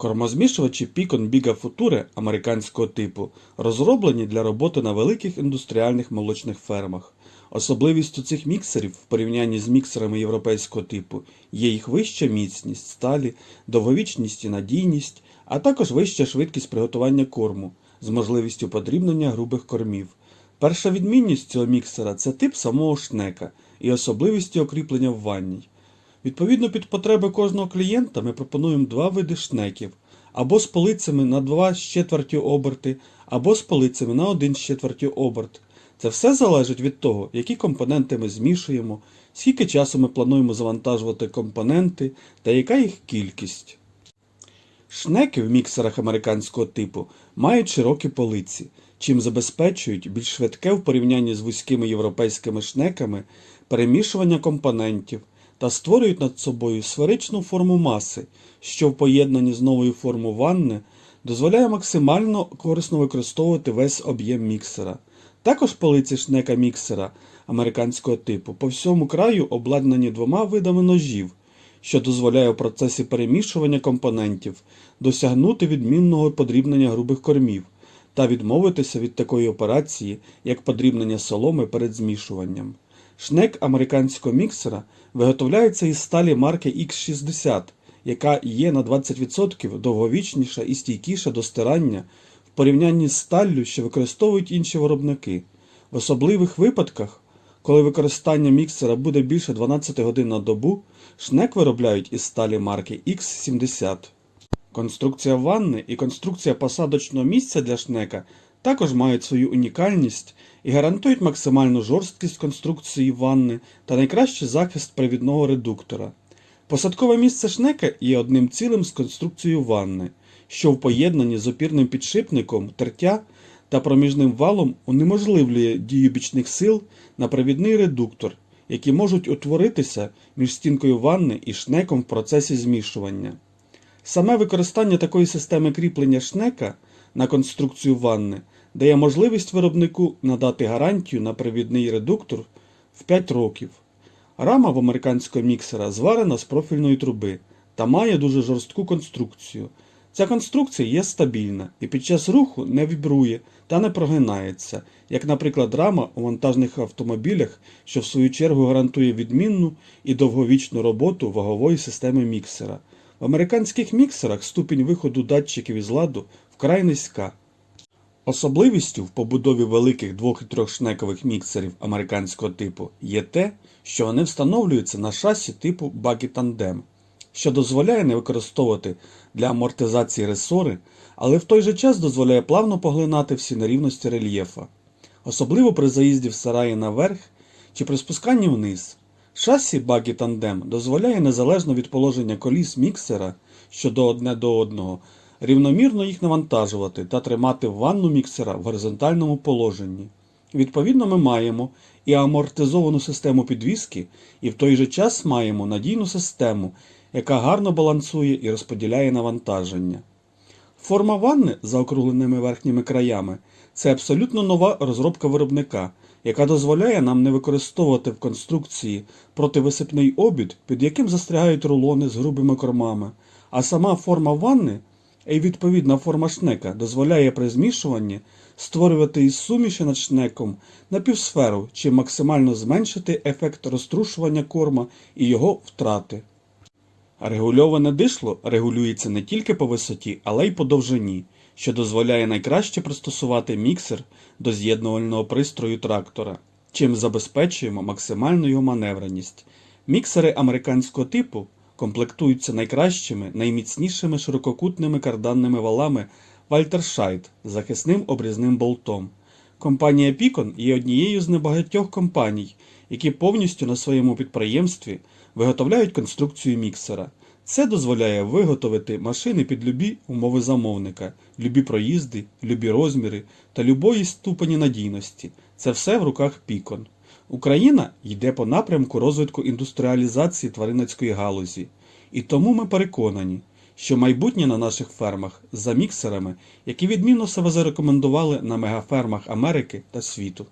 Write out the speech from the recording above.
Кормозмішувачі Picon Biga Future американського типу розроблені для роботи на великих індустріальних молочних фермах. Особливістю цих міксерів в порівнянні з міксерами європейського типу є їх вища міцність сталі, довговічність і надійність, а також вища швидкість приготування корму з можливістю подрібнення грубих кормів. Перша відмінність цього міксера це тип самого шнека і особливості окріплення в ванній. Відповідно під потреби кожного клієнта ми пропонуємо два види шнеків або з полицями на 2 з четвертю оберти, або з полицями на 1 з четвертю оберт. Це все залежить від того, які компоненти ми змішуємо, скільки часу ми плануємо завантажувати компоненти та яка їх кількість. Шнеки в міксерах американського типу мають широкі полиці, чим забезпечують більш швидке в порівнянні з вузькими європейськими шнеками перемішування компонентів та створюють над собою сферичну форму маси, що в поєднанні з новою формою ванни дозволяє максимально корисно використовувати весь об'єм міксера. Також полиці шнека міксера американського типу по всьому краю обладнані двома видами ножів, що дозволяє в процесі перемішування компонентів досягнути відмінного подрібнення грубих кормів та відмовитися від такої операції, як подрібнення соломи перед змішуванням. Шнек американського міксера виготовляється із сталі марки X60, яка є на 20% довговічніша і стійкіша до стирання в порівнянні з сталлю, що використовують інші виробники. В особливих випадках, коли використання міксера буде більше 12 годин на добу, шнек виробляють із сталі марки X70. Конструкція ванни і конструкція посадочного місця для шнека також мають свою унікальність і гарантують максимальну жорсткість конструкції ванни та найкращий захист привідного редуктора. Посадкове місце шнека є одним цілим з конструкцією ванни, що в поєднанні з опірним підшипником, тертя та проміжним валом унеможливлює дію бічних сил на привідний редуктор, які можуть утворитися між стінкою ванни і шнеком в процесі змішування. Саме використання такої системи кріплення шнека на конструкцію ванни дає можливість виробнику надати гарантію на привідний редуктор в 5 років. Рама в американського міксера зварена з профільної труби та має дуже жорстку конструкцію. Ця конструкція є стабільна і під час руху не вібрує та не прогинається, як, наприклад, рама у вантажних автомобілях, що в свою чергу гарантує відмінну і довговічну роботу вагової системи міксера. В американських міксерах ступінь виходу датчиків із ладу вкрай низька. Особливістю в побудові великих двох- і трьохшнекових міксерів американського типу є те, що вони встановлюються на шасі типу Buggy Tandem, що дозволяє не використовувати для амортизації ресори, але в той же час дозволяє плавно поглинати всі нерівності рельєфа, особливо при заїзді в сараї наверх чи при спусканні вниз. Шасі Buggy Tandem дозволяє незалежно від положення коліс міксера щодо одне до одного рівномірно їх навантажувати та тримати ванну міксера в горизонтальному положенні. Відповідно, ми маємо і амортизовану систему підвіски, і в той же час маємо надійну систему, яка гарно балансує і розподіляє навантаження. Форма ванни з заокругленими верхніми краями це абсолютно нова розробка виробника, яка дозволяє нам не використовувати в конструкції противисипний обід, під яким застрягають рулони з грубими кормами, а сама форма ванни і відповідна форма шнека дозволяє при змішуванні створювати із суміші над шнеком напівсферу, чим максимально зменшити ефект розтрушування корма і його втрати. Регульоване дишло регулюється не тільки по висоті, але й по довжині, що дозволяє найкраще пристосувати міксер до з'єднувального пристрою трактора, чим забезпечуємо максимальну його маневреність. Міксери американського типу комплектуються найкращими, найміцнішими ширококутними карданними валами Вальтершайт з захисним обрізним болтом. Компанія Picon є однією з небагатьох компаній, які повністю на своєму підприємстві виготовляють конструкцію міксера. Це дозволяє виготовити машини під любі умови замовника, любі проїзди, любі розміри та любої ступені надійності. Це все в руках Picon. Україна йде по напрямку розвитку індустріалізації тваринницької галузі, і тому ми переконані, що майбутнє на наших фермах за міксерами, які відмінно себе зарекомендували на мегафермах Америки та світу.